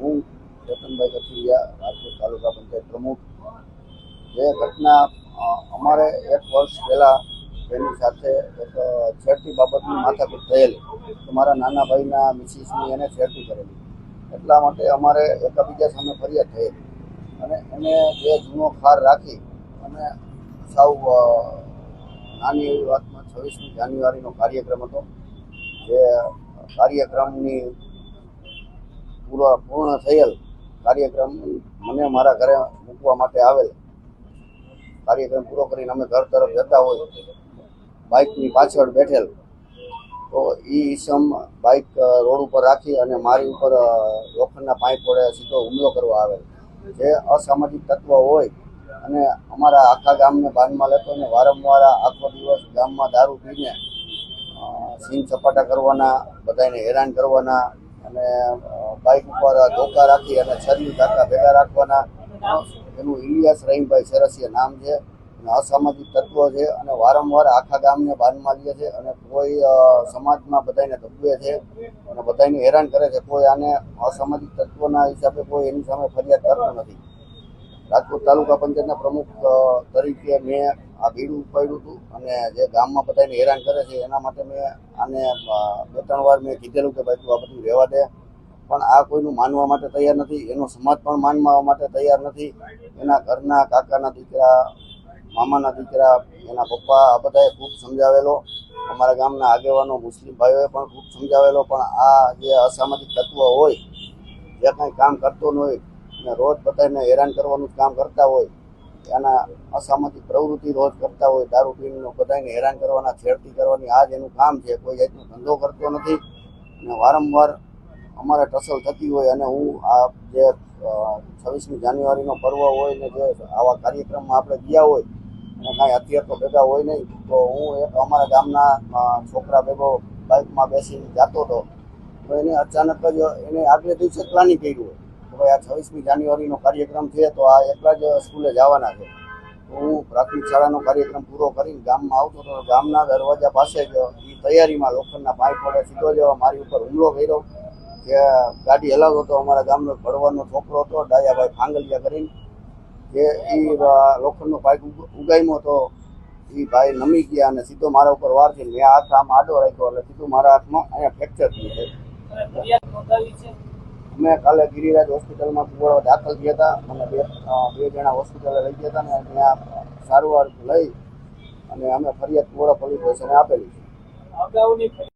હું ચેતનભાઈ કચુરિયા રાજકોટ તાલુકા પંચાયત પ્રમુખ. જે ઘટના અમારે એક વર્ષ પહેલાં તેની સાથે એક છેડતી બાબતની માથાકૂટ થયેલી તો મારા નાના ભાઈના મિસિસની એને છેડતી કરેલી. એટલા માટે અમારે એકબીજા સામે ફરિયાદ થયેલી. અને એને જે જૂનો ખાર રાખી અને સાવ નાની એવી વાતમાં છવ્વીસમી જાન્યુઆરીનો કાર્યક્રમ હતો, જે કાર્યક્રમની પૂરો પૂર્ણ થયેલ કાર્યક્રમ મને મારા ઘરે મૂકવા માટે આવેલ. કાર્યક્રમ પૂરો કરીને અમે ઘર તરફ જતા હોય, બાઇકની પાછળ બેઠેલ. તો એ ઈસમ બાઇક રોડ ઉપર રાખી અને મારી ઉપર લોખંડના પાઇપ વડે સીધો હુમલો કરવા આવેલ. જે અસામાજિક તત્વ હોય અને અમારા આખા ગામને બાનમાં લેતો અને વારંવાર આખો દિવસ ગામમાં દારૂ પીને સીન સપાટા કરવાના બધાને હેરાન કરવાના અને બાઇક ઉપર ધોકા રાખી અને છરી ધાકા ભેગા રાખવાના. એનું ઇલિયાસ રહીમભાઈ સરસિયા નામ છે. અને અસામાજિક તત્વો છે અને વારંવાર આખા ગામને બાનમાં લે છે અને કોઈ સમાજમાં બધાને દબવે છે અને બધાને હેરાન કરે છે. કોઈ આને અસામાજિક તત્વોના હિસાબે કોઈ એની સામે ફરિયાદ કરતો નથી. રાજકોટ તાલુકા પંચાયતના પ્રમુખ તરીકે મેં આ ભીડું ઉપાડ્યું હતું અને જે ગામમાં બધાને હેરાન કરે છે એના માટે મેં આને બે ત્રણ વાર મેં કીધેલું કે ભાઈ તું આ બધું રહેવા દે. પણ આ કોઈનું માનવા માટે તૈયાર નથી, એનો સમાજ પણ માનવા માટે તૈયાર નથી. એના ઘરના કાકાના દીકરા, મામાના દીકરા, એના પપ્પા, આ બધાએ ખૂબ સમજાવેલો. અમારા ગામના આગેવાનો મુસ્લિમ ભાઈઓએ પણ ખૂબ સમજાવેલો, પણ આ જે અસામાજિક તત્વ હોય જે કાંઈ કામ કરતો ન હોય અને રોજ બધાને હેરાન કરવાનું કામ કરતા હોય એના અસામાજિક પ્રવૃત્તિ રોજ કરતા હોય, દારૂ પીને બધાને હેરાન કરવાના, છેડતી કરવાની, આ જ એનું કામ છે. કોઈ જાતનો ધંધો કરતો નથી. અને વારંવાર અમારે ટસલ થતી હોય અને હું આ જે છવ્વીસમી જાન્યુઆરીનો પર્વ હોય ને જે આવા કાર્યક્રમમાં આપણે ગયા હોય, અને કાંઈ અત્યાર તો ભેગા હોય નહીં, તો હું એક અમારા ગામના છોકરા ભેગો બાઇકમાં બેસીને જતો હતો, તો એને અચાનક જ એને આગલે દિવસે પ્લાનિંગ કર્યું હોય, કે ભાઈ આ છવ્વીસમી જાન્યુઆરીનો કાર્યક્રમ છે, તો આ એકલા જ સ્કૂલે જવાના છે. હું પ્રાથમિક શાળાનો કાર્યક્રમ પૂરો કરીને ગામમાં આવતો હતો, ગામના દરવાજા પાસે જ એ તૈયારીમાં લોખંડના પાઇપ વડે સીધો જવા મારી ઉપર હુમલો કર્યો કે ગાડી હલાવતો હતો અમારા ગામનો ભરવાનો છોકરો હતો ડાયાભાઈ ફાંગલિયા કરીને જે એ લોખંડનો પાઇપ ઉગામ્યો હતો. એ ભાઈ નમી ગયા અને સીધો મારા ઉપર વાર થઈ મેં હાથ આમ આડો રાખ્યો એટલે સીધું મારા હાથમાં અહીંયા ફ્રેક્ચર થયું છે ફરિયાદ નોંધાવી છે? અમે કાલે ગિરિરાજ હોસ્પિટલમાં કુવાડો દાખલ થયા હતા. મને બે બે જણા હોસ્પિટલે લઈ ગયા હતા ને ત્યાં સારવાર લઈ અને અમે ફરિયાદ કુવાડા પોલીસ સ્ટેશને આપેલી છે.